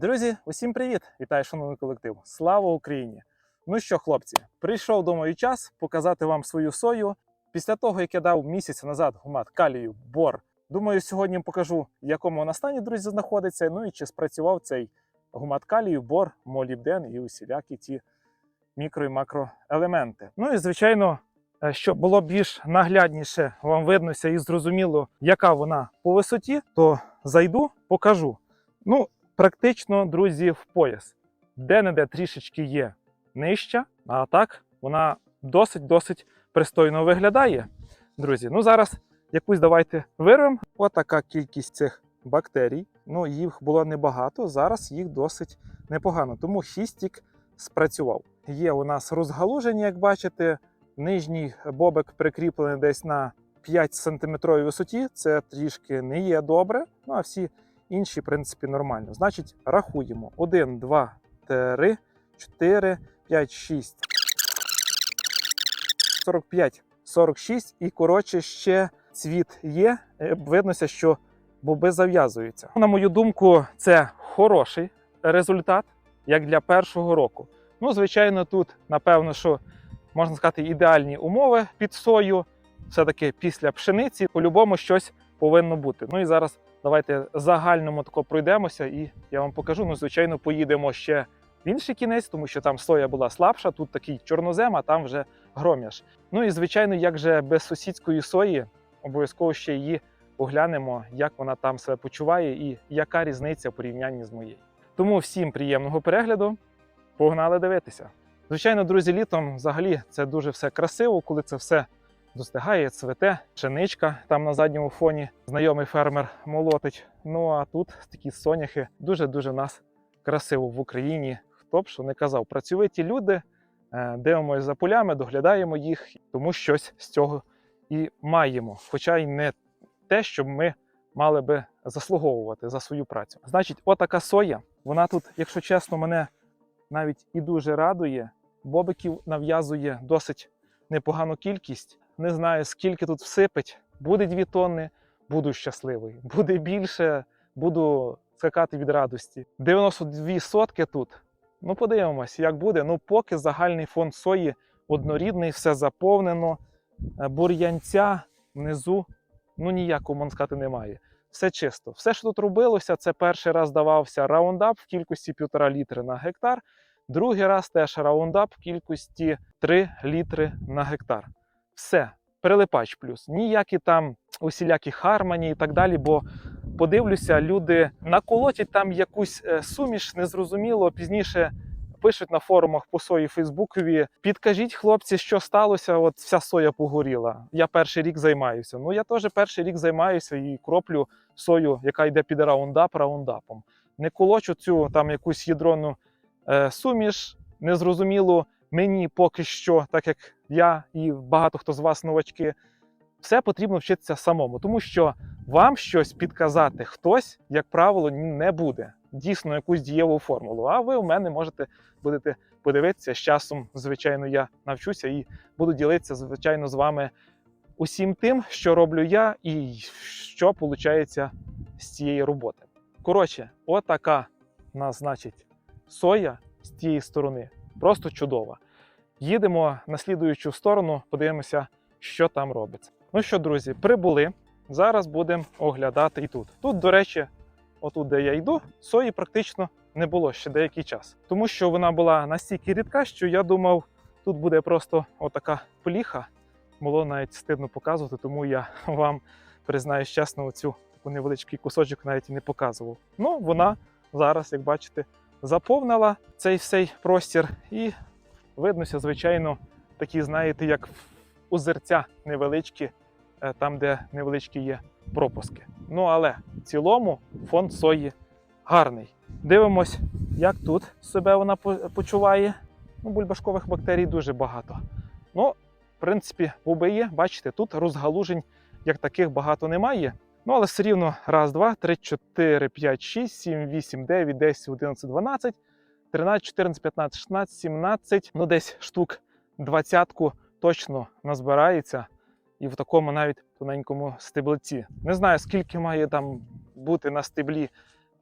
Друзі, усім привіт! Вітаю, шановний колектив! Слава Україні! Ну що, хлопці, прийшов думаю час показати вам свою сою. Після того, як я дав місяць назад гумат калію бор. Думаю, сьогодні покажу, в якому вона стані, друзі, знаходиться. Ну і чи спрацював цей гумат калію, бор, молібден і усілякі ті мікро і макроелементи. Ну і звичайно, е, щоб було більш наглядніше вам виднося і зрозуміло, яка вона по висоті, то зайду, покажу. Ну, практично, друзі, в пояс. Де-не-де трішечки є нижча, а так вона досить-досить пристойно виглядає. Друзі, ну зараз якусь давайте вирвемо. Отака кількість цих бактерій. Ну, їх було небагато, зараз їх досить непогано. Тому хістік спрацював. Є у нас розгалуження, як бачите. Нижній бобик прикріплений десь на 5 см висоті. Це трішки не є добре. Ну а всі інші, в принципі, нормально. Значить, рахуємо: 1, 2, 3, 4, 5, 6, 45, 46 і коротше ще цвіт є. Е, Виднося, що боби зав'язуються. На мою думку, це хороший результат, як для першого року. Ну, звичайно, тут, напевно, що можна сказати, ідеальні умови під сою. Все-таки після пшениці по-любому щось повинно бути. Ну і зараз давайте загальному тако пройдемося, і я вам покажу. Ну, звичайно, поїдемо ще в інший кінець, тому що там соя була слабша, тут такий чорнозем, а там вже гром'яш. Ну і звичайно, як же без сусідської сої, обов'язково ще її оглянемо, як вона там себе почуває і яка різниця в порівнянні з моєю. Тому всім приємного перегляду. Погнали дивитися. Звичайно, друзі, літом взагалі це дуже все красиво, коли це все достигає, цвете, пшеничка там на задньому фоні. Знайомий фермер молотить. Ну а тут такі соняхи дуже-дуже нас красиво в Україні. Хто б що не казав, працьовиті люди, е, дивимося за полями, доглядаємо їх, тому щось з цього і маємо. Хоча й не те, щоб ми мали би заслуговувати за свою працю. Значить, отака соя, вона тут, якщо чесно, мене навіть і дуже радує. Бобиків нав'язує досить непогану кількість. Не знаю, скільки тут всипить. Буде 2 тонни, буду щасливий. Буде більше, буду скакати від радості. 92 сотки тут. Ну, подивимось, як буде. Ну, поки загальний фонд сої однорідний, все заповнено. Е, Бур'янця внизу, ну ніякого, можна сказати, немає. Все чисто. Все, що тут робилося, це перший раз давався раундап в кількості 1,5 літри на гектар. Другий раз теж раундап в кількості 3 літри на гектар. Все, прилипач плюс. Ніякі там усілякі хармані і так далі. Бо подивлюся, люди наколотять там якусь е, суміш, незрозуміло. Пізніше пишуть на форумах по сої Фейсбукові. Підкажіть, хлопці, що сталося? От вся соя погоріла. Я перший рік займаюся. Ну я теж перший рік займаюся і кроплю сою, яка йде під раундап раундапом. Не колочу цю там якусь ядрону е, суміш. Незрозуміло мені поки що, так як я і багато хто з вас новачки, все потрібно вчитися самому, тому що вам щось підказати хтось, як правило, не буде. Дійсно, якусь дієву формулу. А ви у мене можете будете подивитися з часом. Звичайно, я навчуся і буду ділитися, звичайно, з вами усім тим, що роблю я, і що виходить з цієї роботи. Коротше, отака нас, значить, соя з тієї сторони. Просто чудова. Їдемо на слідуючу сторону, подивимося, що там робиться. Ну що, друзі, прибули. Зараз будемо оглядати і тут. Тут, до речі, отут, де я йду, сої практично не було ще деякий час. Тому що вона була настільки рідка, що я думав, тут буде просто отака пліха. Було навіть стидно показувати, тому я вам признаюсь чесно, оцю таку невеличкий кусочок навіть і не показував. Ну, вона зараз, як бачите, заповнила цей всей простір, і виднося, звичайно, такі, знаєте, як озерця невеличкі, е, там, де невеличкі є пропуски. Ну але в цілому фонд сої гарний. Дивимось, як тут себе вона почуває. Ну, бульбашкових бактерій дуже багато. Ну, в принципі, боби є, бачите, тут розгалужень як таких багато немає. Ну, але все рівно раз, два, три, чотири, п'ять, шість, сім, вісім, дев'ять, десять, одинадцять, дванадцять, тринадцять, чотирнадцять, п'ятнадцять, шістнадцять, сімнадцять, ну десь штук двадцятку точно назбирається. І в такому навіть тоненькому стеблиці. Не знаю, скільки має там бути на стеблі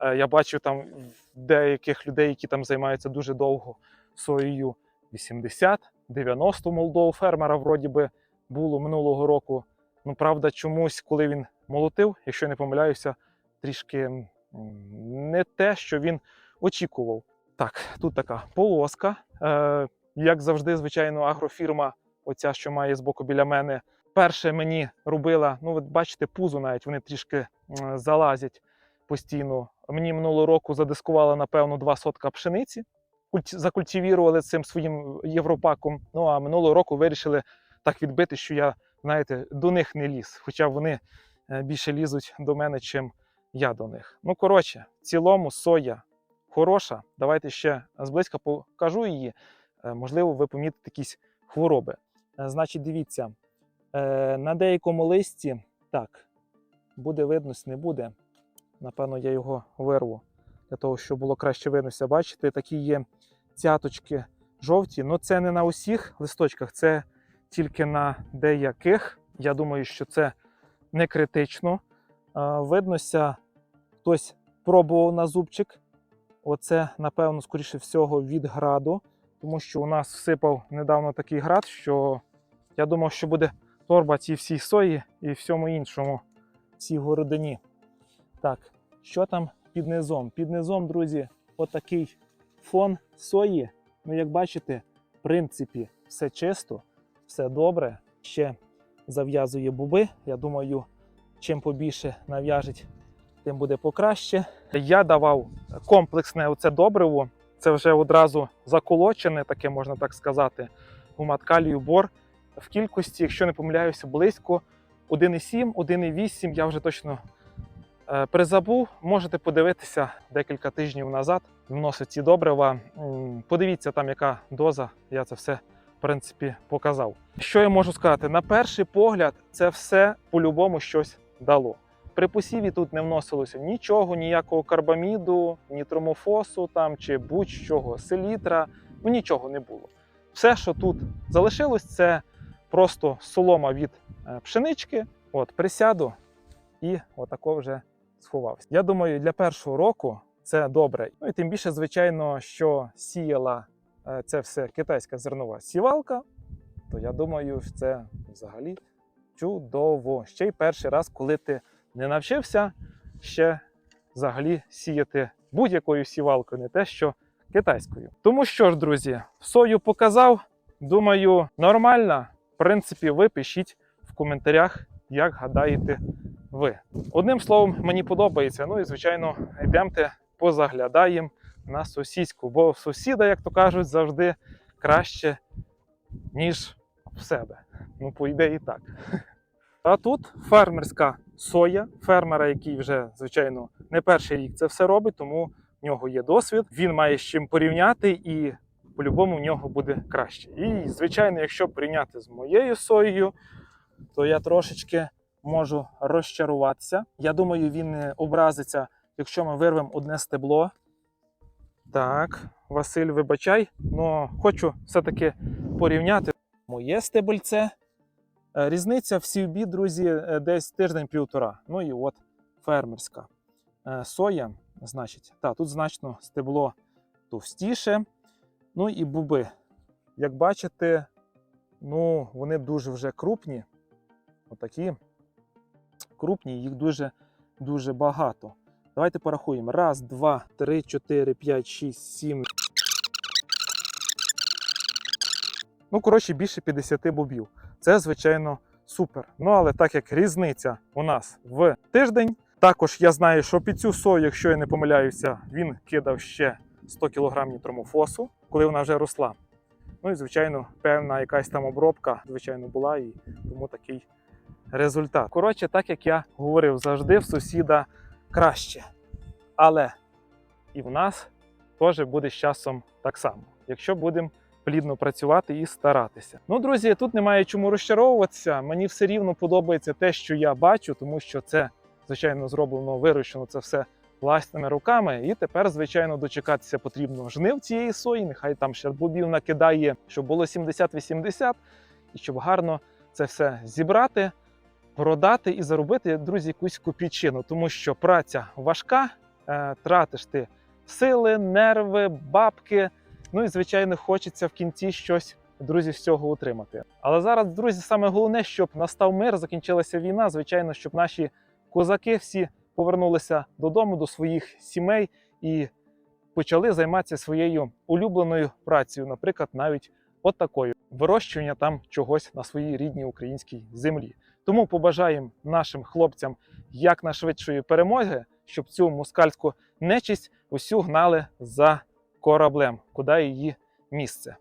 Е, Я бачу там деяких людей, які там займаються дуже довго соєю 80-90 молодого фермера, вроді би, було минулого року. Ну, правда, чомусь, коли він молотив, якщо не помиляюся, трішки не те, що він очікував. Так, тут така полоска. Е, як завжди, звичайно, агрофірма, оця, що має збоку біля мене, перше мені робила, ну, ви бачите, пузо навіть вони трішки залазять постійно. Мені минулого року задискувала, напевно, два сотка пшениці. Культ- Закультивірували цим своїм європаком. Ну а минулого року вирішили так відбити, що я, знаєте, до них не ліз. Хоча вони е, більше лізуть до мене, чим я до них. Ну, коротше, в цілому соя хороша. Давайте ще зблизька покажу її. Е, Можливо, ви помітите якісь хвороби. Е, Значить, дивіться, е, на деякому листі, так, буде виднося, не буде. Напевно, я його вирву для того, щоб було краще виднося. Бачите, такі є цяточки жовті. Ну, це не на усіх листочках, це тільки на деяких. Я думаю, що це не критично. Виднося, хтось пробував на зубчик. Оце, напевно, скоріше всього, від граду, тому що у нас всипав недавно такий град, що я думав, що буде торба цій всій сої і всьому іншому, цій городині. Так, що там під низом? Під низом, друзі, отакий фон сої. Ну, як бачите, в принципі, все чисто, все добре. Ще зав'язує буби. Я думаю, чим побільше нав'яжить, тим буде покраще. Я давав комплексне оце добриво. Це вже одразу заколочене, таке можна так сказати. Гумат калію бор в кількості, якщо не помиляюся, близько 1,7, 1,8. Я вже точно е, призабув. Можете подивитися декілька тижнів назад. Вносив ці добрива. Подивіться там, яка доза. Я це все в принципі показав. Що я можу сказати? На перший погляд, це все по-любому щось дало. При посіві тут не вносилося нічого, ніякого карбаміду, ні тромофосу там чи будь-чого, селітра, ну нічого не було. Все, що тут залишилось, це просто солома від е, пшенички. От, присяду і отако вже сховався. Я думаю, для першого року це добре. Ну і тим більше, звичайно, що сіяла е, це все китайська зернова сівалка, то я думаю, це взагалі чудово. Ще й перший раз, коли ти не навчився ще взагалі сіяти будь-якою сівалкою, не те, що китайською. Тому що ж, друзі, сою показав. Думаю, нормально. В принципі, ви пишіть в коментарях, як гадаєте ви. Одним словом, мені подобається. Ну і звичайно, йдемте, позаглядаємо на сусідську, бо в сусіда, як то кажуть, завжди краще, ніж в себе. Ну, по ідеї, так. А тут фермерська соя, фермера, який вже, звичайно, не перший рік це все робить, тому в нього є досвід. Він має з чим порівняти, і по-любому в нього буде краще. І, звичайно, якщо порівняти з моєю соєю, то я трошечки можу розчаруватися. Я думаю, він не образиться, якщо ми вирвемо одне стебло. Так, Василь, вибачай, але хочу все-таки порівняти моє стебельце. Е, Різниця в сівбі, друзі, е, десь тиждень-півтора. Ну і от фермерська Е, соя, значить, та, тут значно стебло товстіше. Ну і буби. Як бачите, ну, вони дуже вже крупні. Отакі крупні, їх дуже дуже багато. Давайте порахуємо. Раз, два, три, чотири, п'ять, шість, сім. Ну, коротше, більше 50 бобів. Це, звичайно, супер. Ну, але так як різниця у нас в тиждень, також я знаю, що під цю сою, якщо я не помиляюся, він кидав ще 100 кг нітромофосу, коли вона вже росла. Ну і, звичайно, певна якась там обробка, звичайно, була, і тому такий результат. Коротше, так як я говорив, завжди в сусіда краще. Але і в нас теж буде з часом так само, якщо будемо плідно працювати і старатися. Ну, друзі, тут немає чому розчаровуватися. Мені все рівно подобається те, що я бачу, тому що це, звичайно, зроблено, вирощено це все власними руками. І тепер, звичайно, дочекатися потрібно жнив цієї сої. Нехай там ще бобів накидає, щоб було 70-80, і щоб гарно це все зібрати, продати і заробити, друзі, якусь копійчину, тому що праця важка. е, тратиш ти сили, нерви, бабки. Ну і звичайно, хочеться в кінці щось, друзі, з цього отримати. Але зараз, друзі, саме головне, щоб настав мир, закінчилася війна. Звичайно, щоб наші козаки всі повернулися додому до своїх сімей і почали займатися своєю улюбленою працею, наприклад, навіть от такою вирощування там чогось на своїй рідній українській землі. Тому побажаємо нашим хлопцям якнайшвидшої перемоги, щоб цю москальську нечисть усю гнали за кораблем, куди її місце.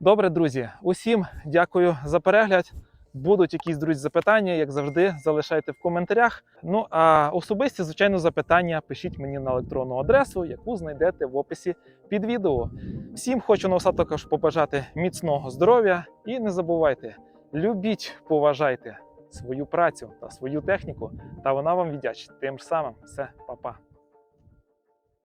Добре, друзі, усім дякую за перегляд. Будуть якісь друзі запитання, як завжди, залишайте в коментарях. Ну а особисті, звичайно, запитання пишіть мені на електронну адресу, яку знайдете в описі під відео. Всім хочу на також побажати міцного здоров'я і не забувайте, любіть, поважайте свою працю та свою техніку, та вона вам віддячить. Тим самим все, па-па.